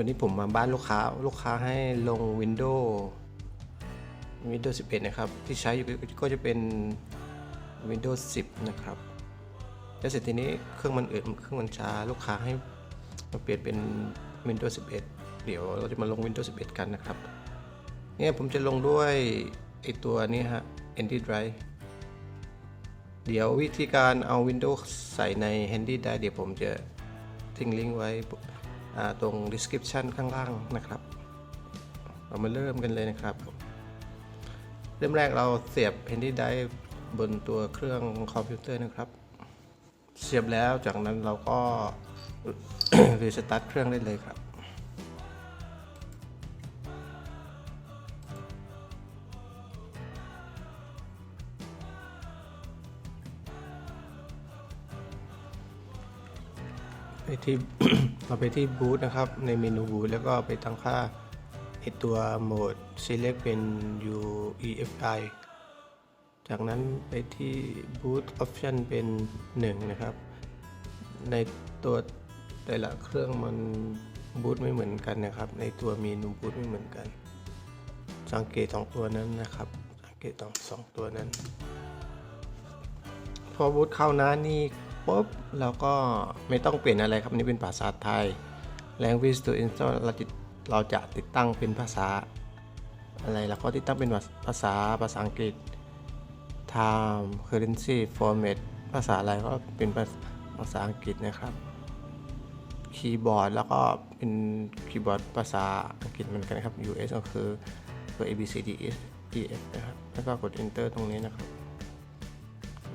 วันนี้ผมมาบ้านลูกค้า ลูกค้าให้ลง Windows Windows 11 นะครับ ที่ใช้อยู่ก็จะเป็น Windows 10 นะครับ แล้วเสร็จทีนี้เครื่องมันอืดเครื่องมันช้า ลูกค้าให้มาเปลี่ยนเป็น Windows 11 เดี๋ยวเราจะมาลง Windows 11 กันนะครับ เนี่ยผมจะลงด้วยไอตัวนี้ฮะ Handy Drive เดี๋ยววิธีการเอา Windows ใส่ใน Handy Drive เดี๋ยวผมจะทิ้งลิงก์ไว้ ตรง description ข้างล่างนะครับ เรามาเริ่มกันเลยนะครับ เริ่มแรกเราเสียบ Handy Drive บนตัวเครื่องคอมพิวเตอร์นะครับ เสียบแล้วจากนั้นเราก็รีสตาร์ทเครื่องได้เลยครับ ไปที่เราไปที่บูธนะครับ ในเมนูบูธแล้วก็ไปตั้งค่าไอตัวโหมด select เป็น UEFI จากนั้นไปที่ boot option เป็น 1 นะครับ ในตัวแต่ละเครื่องมันบูตไม่เหมือนกันนะครับ ในตัวเมนูบูตไม่เหมือนกัน สังเกตสองตัวนั้นนะครับ สังเกตสองสองตัวนั้น พอบูตเข้าน้านี่ ปุ๊บเราก็ไม่ต้องเปลี่ยนอะไรครับนี่เป็นภาษาไทย language to install เราจะเราจะติดตั้งเป็นภาษา อะไรแล้วก็ติดตั้งเป็นภาษาภาษาอังกฤษ time currency format ภาษาอะไรก็เป็นภาษาภาษาอังกฤษนะครับ คีย์บอร์ดแล้วก็เป็นคีย์บอร์ดภาษาอังกฤษเหมือนกันครับ US ก็คือตัว A B C D E E F นะครับ แล้วก็กด enter ตรงนี้นะครับ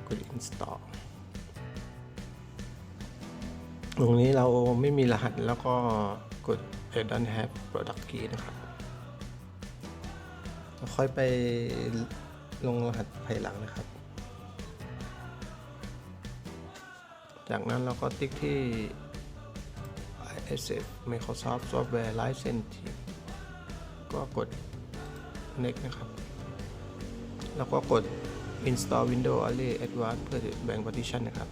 กด install ตรงนี้เราไม่มีรหัสแล้วก็กด I don't have product key นะครับค่อยไปลงรหัสภายหลังนะครับ จากนั้นเราก็ติ๊กที่ ISF Microsoft Software License ก็กด next นะครับ แล้วก็กด install Windows Only Advanced เพื่อแบ่ง partition นะครับ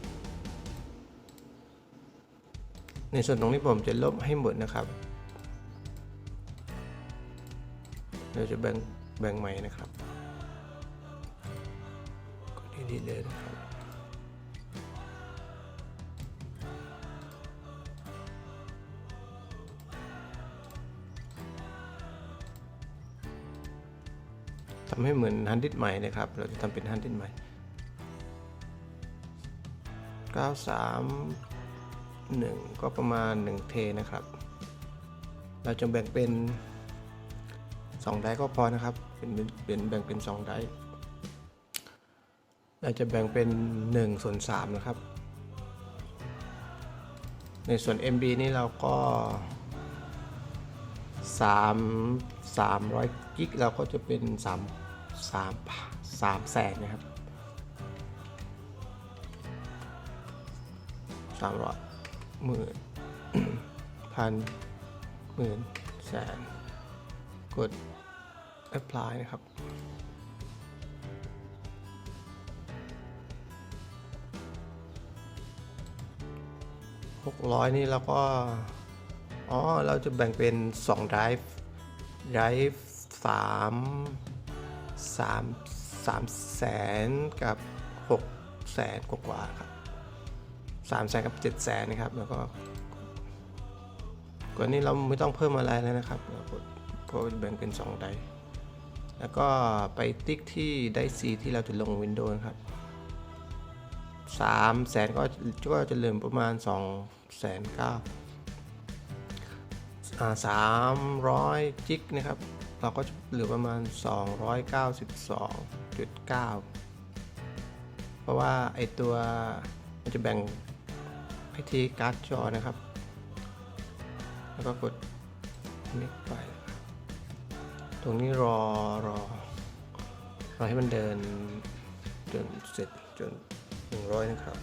ในส่วนตรงนี้ผมจะลบให้หมดนะครับ เราจะแบ่งแบ่งใหม่นะครับกดดีเลยนะครับทำให้เหมือนฮันดิสใหม่นะครับ เราจะทำเป็นฮันดิสใหม่ 93 1 ก็ประมาณ 1 เทนะครับ เราจะแบ่งเป็น 2 ได้ก็พอนะครับ เป็นเป็นแบ่งเป็น 2 ได้ เราจะแบ่งเป็น1ส่วน3นะครับ ในส่วน MB นี่เราก็ 3 300กิกเราก็จะเป็น 3 3 3แสนนะครับสามร้อย หมื่นพันหมื่นแสน กด apply นะครับ หกร้อยนี่เราก็ อ๋อ เราจะแบ่งเป็น2 drive drive สามสามสามแสนกับหกแสนกว่าๆครับ สามแสนกับเจ็ดแสนนะครับ แล้วก็กว่านี้เราไม่ต้องเพิ่มอะไรแล้วนะครับเรากดก็แบ่งเป็น2ไดแล้วก็ไปติ๊กที่ไดร์ C ที่เราจะลง Windows นะครับสามแสนก็ก็จะเหลือประมาณ2แสนเก้าสามร้อยจิกนะครับ เราก็เหลือประมาณ 292.9 เพราะว่าไอตัวมันจะแบ่ง ไปที่การ์ดจอนะครับ แล้วก็กดนิกไปตรงนี้รอรอรอให้มันเดินจนเสร็จจน100นะครับ